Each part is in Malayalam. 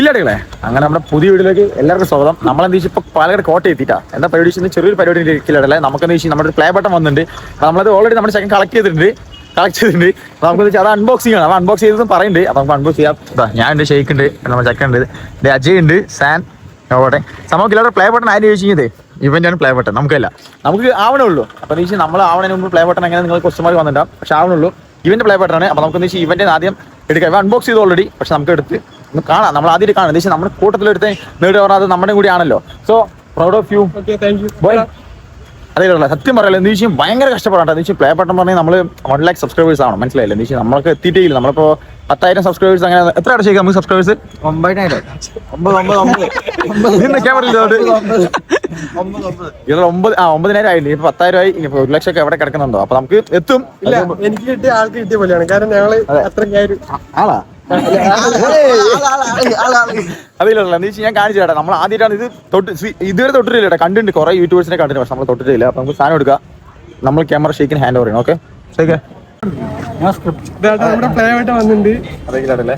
കില്ലടികളെ അങ്ങനെ നമ്മുടെ പുതിയ വീട്ടിലേക്ക് എല്ലാവർക്കും സ്വാഗതം. നമ്മളെന്ത് വെച്ചാൽ ഇപ്പൊ പാലക്കാട് കോട്ട എത്തിയിട്ടാ. എന്താ പരിപാടി വെച്ചാൽ ചെറിയൊരു പരിപാടി ഇരിക്കില്ലടല്ലേ നമുക്ക് എന്താ വെച്ചാൽ നമ്മുടെ പ്ലേ ബട്ടൺ വന്നിട്ടുണ്ട്. നമ്മളത് ഓൾറെഡി നമ്മുടെ സെക്കൻഡ് കളക്ട് ചെയ്തിട്ടുണ്ട്. കളക്ട് ചെയ്തിട്ടുണ്ട്. അപ്പോൾ നമുക്ക് വെച്ചാൽ അത് അൺബോക്സിംഗ് ആണ്. അത് അൺബോക്സ് ചെയ്തതും പറയുന്നുണ്ട്. അപ്പൊ നമുക്ക് അൺബോക്സ് ചെയ്യാം. ഞാൻ ഉണ്ട് ഷെയ്ക്ക് ഉണ്ട് നമ്മുടെ ചെക്കൻ ഉണ്ട്. എന്റെ അജയ് ഉണ്ട് സാൻ ഓട്ടെ സംഭവം എല്ലാവരും പ്ലേ ബട്ടൺ ആര് ചോദിച്ചു കഴിഞ്ഞത് ഇവന്റാണ് പ്ലേ ബട്ടൺ നമുക്കല്ല. നമുക്ക് ആവണേ ഉള്ളൂ അപ്പൊ എന്ന് വെച്ചാൽ നമ്മൾ ആവണതിന് മുമ്പ് പ്ലേ ബട്ടൺ എങ്ങനെ നിങ്ങൾ ക്വസ്റ്റ്യൻ മാർക്ക് വന്നിട്ടുണ്ടാവും പക്ഷെ ആവണുള്ളൂ. ഇവന്റെ പ്ലേ ബട്ടൺ ആണ്. അപ്പൊ നമുക്ക് വെച്ചാൽ ഇവന്റെ ആദ്യം എടുക്കാം. ഇവ അൺബോക്സ് ചെയ്തു ഓൾറെഡി പക്ഷെ നമുക്ക് എടുത്ത് ഒന്ന് കാണാം. നമ്മൾ ആദ്യം കാണാം. എന്താ വെച്ചാൽ നമ്മുടെ കൂട്ടത്തിലെടുത്ത് നേടുക പറഞ്ഞാൽ അത് നമ്മുടെ കൂടി ആണല്ലോ so proud of you okay thank you boy അതേയുള്ള സത്യം പറയല്ലോ എന്താ വെച്ചാൽ ഭയങ്കര കഷ്ടപ്പെടാം എന്താ വെച്ചാൽ പ്ലേ ബട്ടൺ പറഞ്ഞാൽ നമ്മൾ വൺ ലാക്ക് സബ്സ്ക്രൈബേഴ്സ് ആവണം. മനസ്സിലായില്ല? എന്താ വെച്ചാൽ നമ്മൾക്ക് എത്തിയിട്ടേ ഇല്ല നമ്മളിപ്പോ പത്തായിരം സബ്സ്ക്രൈബേഴ്സ് അങ്ങനെ എത്ര അടച്ചേക്കാം നമുക്ക് സബ്സ്ക്രൈബേഴ്സ് ഒമ്പത് ആ ഒമ്പതിനായിരം ആയില്ലേ? ഇപ്പൊ പത്തായിരം ആയി ഇപ്പൊ ഒരു ലക്ഷം ഒക്കെ എവിടെ കിടക്കുന്നുണ്ടോ? അപ്പൊ നമുക്ക് എത്തും. ഇല്ല എനിക്ക് കിട്ടിയ ആൾക്ക് കിട്ടിയ പോലെയാണ്. കാരണം ഞങ്ങൾ ആളാ? അതിലുള്ള എന്താ വെച്ചാൽ ഞാൻ കാണിച്ചു കേട്ടോ നമ്മൾ ആദ്യമായിട്ടാണ് ഇത് തൊട്ട് ഇതുവരെ തൊട്ടിട്ടില്ല കേട്ടോ കണ്ടിട്ടുണ്ട് കുറെ യൂട്യൂബേഴ്സിനെ കണ്ടിട്ടുണ്ട് പക്ഷെ നമ്മൾ തൊട്ടിട്ടില്ല അപ്പൊ നമുക്ക് സാധനം എടുക്കാം നമ്മൾ ക്യാമറ ഷേക്കിന് ഹാൻഡ് ഓവർ ചെയ്യണം ഓക്കെ ഞാൻ സ്ക്രിപ്റ്റ് പ്ലേ ആയിട്ട് വന്നിട്ടുണ്ട് അതെങ്കിലല്ലേ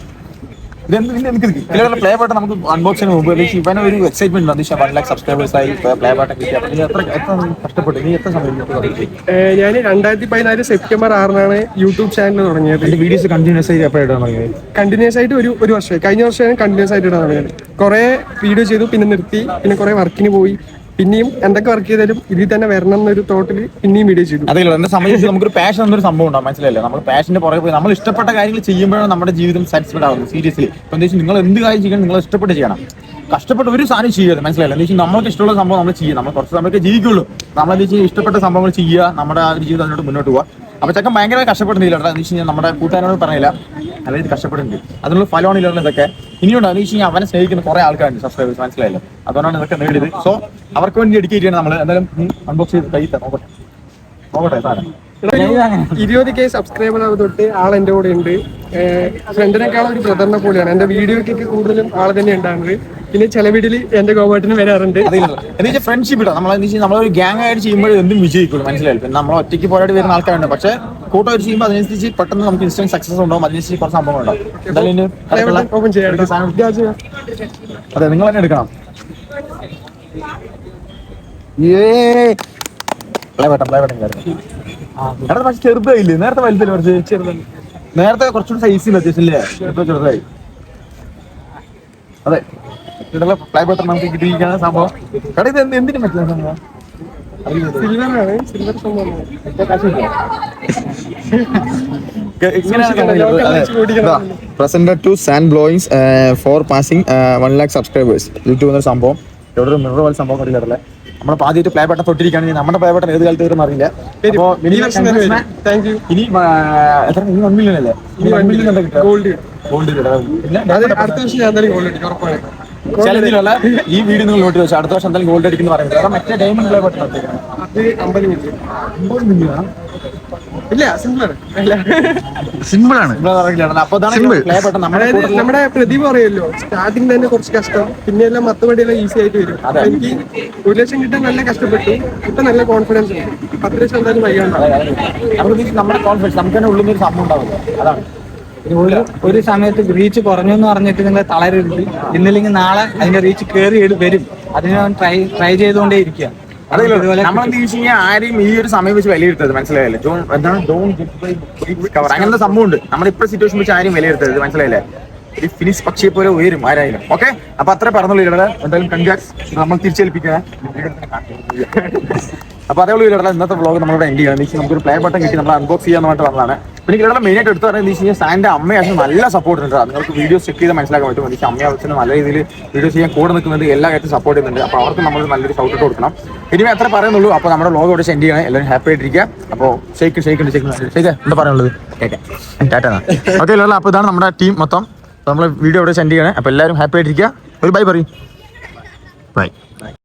പ്ലേ ബട്ടൺ നമുക്ക് അൺബോക്സിന് മുമ്പ് അല്ലെങ്കിൽ ഒരു എക്സൈറ്റ്മെന്റ് ഉണ്ട്. വൺ ലാക്ക് സബ്സ്ക്രൈബേഴ്സ് ആയി പ്ലേ ബട്ടൺ കിട്ടി. എത്ര എത്ര കഷ്ടപ്പെട്ടു? നീ എത്ര സമയം ഞാൻ രണ്ടായിരത്തി പതിനാല് സെപ്റ്റംബർ ആറിനാണ് യൂട്യൂബ് ചാനൽ തുടങ്ങിയത്. എന്റെ വീഡിയോസ് കണ്ടിന്യൂസ് ആയി എപ്പോഴായിട്ടാണ് തുടങ്ങിയത്? കണ്ടിന്യൂസ് ആയിട്ട് ഒരു ഒരു വർഷമായി കഴിഞ്ഞ വർഷം കണ്ടിന്യൂസ് ആയിട്ട് ഇടാൻ തുടങ്ങിയത്. കുറെ വീഡിയോ ചെയ്തു പിന്നെ നിർത്തി. പിന്നെ കുറെ വർക്കിന് പോയി. പിന്നെയും എന്തൊക്കെ വർക്ക് ചെയ്താലും ഇതിൽ തന്നെ വരണം എന്നൊരു തോട്ടിൽ പിന്നെയും വീഡിയോ ചെയ്തു. അതേ എന്നെ സംബന്ധിച്ച് നമുക്കൊരു പാഷൻ എന്നൊരു സംഭവം ഉണ്ടാവും മനസ്സിലല്ലേ നമ്മൾ പാഷന്റെ പുറകെ പോയി നമ്മൾ ഇഷ്ടപ്പെട്ട കാര്യങ്ങൾ ചെയ്യുമ്പോഴാണ് നമ്മുടെ ജീവിതം സാറ്റിസ്ഫൈഡ് ആവുന്നത് സീരിയസ്ലി ഇപ്പം എന്താ നിങ്ങൾ എന്ത് കാര്യം ചെയ്യണം നിങ്ങൾ ഇഷ്ടപ്പെട്ട് ചെയ്യണം. കഷ്ടപ്പെട്ട് ഒരു സാധനം ചെയ്യരുത് മനസ്സിലായില്ല? എന്താ വെച്ചാൽ നമുക്ക് ഇഷ്ടമുള്ള സംഭവം നമ്മൾ ചെയ്യുക നമ്മൾ കുറച്ച് സമയത്ത് ജീവിക്കുള്ളൂ. നമ്മളെന്താ വെച്ചാൽ ഇഷ്ടപ്പെട്ട സംഭവങ്ങൾ ചെയ്യുക നമ്മുടെ ആ ഒരു ജീവിതം അതിനോട് മുന്നോട്ട് പോവുക. അപ്പൊ ചെക്കൻ ഭയങ്കര കഷ്ടപ്പെടുന്നില്ല എന്ന് വെച്ച് നമ്മുടെ കൂട്ടുകാരോട് പറഞ്ഞില്ല. നല്ല രീതി കഷ്ടപ്പെടുന്നുണ്ട് അതിനുള്ള ഫലമാണ് ഇല്ല ഇതൊക്കെ. ഇനിയുണ്ട് എന്ന് വെച്ച് അവനെ സ്നേഹിക്കുന്ന കുറെ ആൾക്കാരുണ്ട് സബ്സ്ക്രൈബേഴ്സ് മനസ്സിലായില്ല? അതുകൊണ്ടാണ് ഇതൊക്കെ നേടിയത്. സോ അവർക്ക് വേണ്ടി ഡെഡിക്കേറ്റ് ചെയ്യണം നമ്മൾ എന്തായാലും അൺബോക്സ് ചെയ്ത് കൈ നോക്കട്ടെ. നോക്കട്ടെ സാധനം ഇരുപത് കെ സബ്സ്ക്രൈബർ തൊട്ട് ആൾ എന്റെ കൂടെ ഉണ്ട്. ഫ്രണ്ടിനേക്കാളും ഒരു ബ്രദറിനെ പോലെയാണ്. എന്റെ വീഡിയോയ്ക്കൊക്കെ കൂടുതലും ആൾ തന്നെ ഉണ്ടാകുന്നത് പിന്നെ ചില വീട്ടിൽ എന്റെ ഗോപാട്ടിന് വരാറുണ്ട്. എന്ന് ഫ്രണ്ട്ഷിപ്പ് ഇടാം. നമ്മൾ നമ്മളൊരു ഗ്യാങ് ആയിട്ട് ചെയ്യുമ്പോൾ എന്തും വിജയിക്കുള്ളൂ. മനസ്സിലായി? പിന്നെ നമ്മൾ ഒറ്റയ്ക്ക് പോരാടി വരുന്ന ആൾക്കാരുണ്ട്. പക്ഷെ കൂട്ടമായിട്ട് ചെയ്യുമ്പോൾ അതിനനുസരിച്ച് പെട്ടെന്ന് നമുക്ക് ഇൻസ്റ്റന്റ് സക്സസ് ഉണ്ടാവും. അതിനനുസരിച്ച് കുറച്ച് സംഭവം ഉണ്ടാവും. എന്തായാലും. അതെ നിങ്ങൾ തന്നെ എടുക്കണം. നേരത്തെ പക്ഷെ ചെറുതായില്ലേ? നേരത്തെ വലുതല്ലേ കുറച്ച്? നേരത്തെ കുറച്ചുകൂടി സൈസ് അത്യാവശ്യം ചെറുതായി. അതെ. ഇതിലുള്ള പ്ലേ ബട്ടൺ നമുക്ക് കിട്ടിയിരിക്കുന്ന സംഭവം. കട ഇത് എന്ത് എന്തിനു പറ്റില്ല സംഭവം? സിൽവറാണ് സിൽവർ സംഭവമാണ്. പ്രസന്റഡ് ടു സാൻ ബ്ലോയിങ്സ് for passing one lakh subscribers YouTube എന്ന സംഭവം. ഇവിടെ ഒരു മിറർ പോലെ സംഭവം കണ്ടില്ലേ നമ്മൾ ആദ്യമായിട്ട് പ്ലേ ബട്ടൺ തൊട്ടിരിക്കുകയാണെങ്കിൽ നമ്മുടെ പ്ലേ ബട്ടൺ ഏത് കാലത്ത് വരും അറിയില്ല. ഇനി എത്ര? ഇനി വൺ മില്യൺ അല്ലേ? ഇനി വൺ മില്യൺ ഗോൾഡ് ഗോൾഡ് അടുത്ത വർഷം ഞാൻ ഗോൾഡ് ഉറപ്പാണ് ചലഞ്ചിലുള്ള ഈ വീട് നിങ്ങൾ നോട്ട് വെച്ചാൽ അടുത്ത വർഷം എന്തായാലും ഗോൾഡ് അടിക്കുന്നു പറയുന്നത്. കാരണം മറ്റേ ഡയമണ്ട് പ്ലേ ബട്ടൺ അത് അമ്പത് മിനിറ്റ് അമ്പത് ഇല്ല സിമ്പിളാണ് അപ്പൊ ബട്ടൺ നമ്മുടെ പ്രദീപ് പറയുമല്ലോ സ്റ്റാർട്ടിങ് തന്നെ കുറച്ച് കഷ്ടം പിന്നെ എല്ലാം മത്ത വണ്ടിയെല്ലാം ഈസി ആയിട്ട് വരും. എനിക്ക് ഒരു ലക്ഷം കിട്ടാൻ നല്ല കഷ്ടപ്പെട്ടു ഇപ്പൊ നല്ല കോൺഫിഡൻസ് ഉണ്ട്. പത്ത് ലക്ഷം എന്തായാലും വൈകാണ്ടാവും. നമ്മുടെ കോൺഫിഡൻസ് നമുക്ക് തന്നെ ഉള്ളിൽ ഒരു സംഭവം ഉണ്ടാവില്ല. അതാണ്. ഒരു ഒരു സമയത്ത് റീച്ച് കുറഞ്ഞു എന്ന് പറഞ്ഞിട്ട് നിങ്ങൾ തളരരുത്. ഇന്നില്ലെങ്കിൽ നാളെ അതിന്റെ റീച്ച് കയറി വരും. അതിന് ട്രൈ ട്രൈ ചെയ്തുകൊണ്ടേ ഇരിക്കുക. നമ്മളെന്ത് കഴിഞ്ഞാൽ ആരെയും ഈ ഒരു സമയം വെച്ച് വിലയിരുത്തരുത്. മനസ്സിലായില്ലേ? ജോൺ എന്താണ്? ഡോൺ കവർ അങ്ങനത്തെ സംഭവം ഉണ്ട് നമ്മുടെ ഇപ്പൊ സിറ്റുവേഷൻ വെച്ച് ആരെയും വിലയിരുത്തരുത്. മനസ്സിലായില്ലേ? ഒരു ഫിനിഷ് പക്ഷിയെ പോലെ ഉയരും ആരായാലും. ഓക്കെ അപ്പൊ അത്ര പറഞ്ഞുള്ളൂ ഇവിടെ എന്തായാലും കൺഗ്രാറ്റ്സ് നമ്മൾ തിരിച്ചേൽപ്പിക്കുക അപ്പൊ അതേപോലെ ഇടല ഇന്നത്തെ വ്ളോഗ് നമ്മളിവിടെ എൻഡ് ചെയ്യാം നമുക്ക് ഒരു പ്ലേ ബട്ടൺ കിട്ടി നമ്മൾ അൺബോക്സ് ചെയ്യാൻ വേണ്ടി വന്നതാണ്. പിന്നെ ഇവിടെ മെയിൻ ആയിട്ട് എടുത്തു പറയുന്നത് വെച്ച് കഴിഞ്ഞാൽ സാറിന്റെ അമ്മ അച്ഛൻ നല്ല സപ്പോർട്ട് ഉണ്ട് നിങ്ങൾക്ക് വീഡിയോസ് ചെക്ക് ചെയ്ത് മനസ്സിലാക്കാൻ പറ്റും. എനിക്ക് അമ്മയെ അച്ഛനും നല്ല രീതിയിൽ വീഡിയോ ചെയ്യാൻ കൂടെ നിൽക്കുന്നുണ്ട് എല്ലാ കാര്യത്തിലും സപ്പോർട്ട് ചെയ്യുന്നുണ്ട്. അപ്പോൾ അവർക്ക് നമ്മൾ നല്ലൊരു സൗട്ട് കൊടുക്കണം. ഇനി അത്ര പറയുന്നുള്ളൂ. അപ്പോൾ നമ്മുടെ വ്ളോഗ് ഇവിടെ സെൻഡ് ചെയ്യണം. എല്ലാവരും ഹാപ്പി ആയിട്ടിരിക്കുക. അപ്പോൾ ഷെയ്ക്ക് ഷെയ്ക്ക് ഉണ്ട് ഷെയ്ക്ക് എന്താ പറയാനുള്ളത്? ടാറ്റാ ഓക്കെ അല്ല അപ്പോൾ ഇതാണ് നമ്മുടെ ടീം മൊത്തം. നമ്മൾ വീഡിയോ ഇവിടെ സെൻഡ് ചെയ്യണേ. അപ്പോൾ എല്ലാവരും ഹാപ്പി ആയിട്ടിരിക്കുക. ഒരു ബൈ പറയും. ബൈ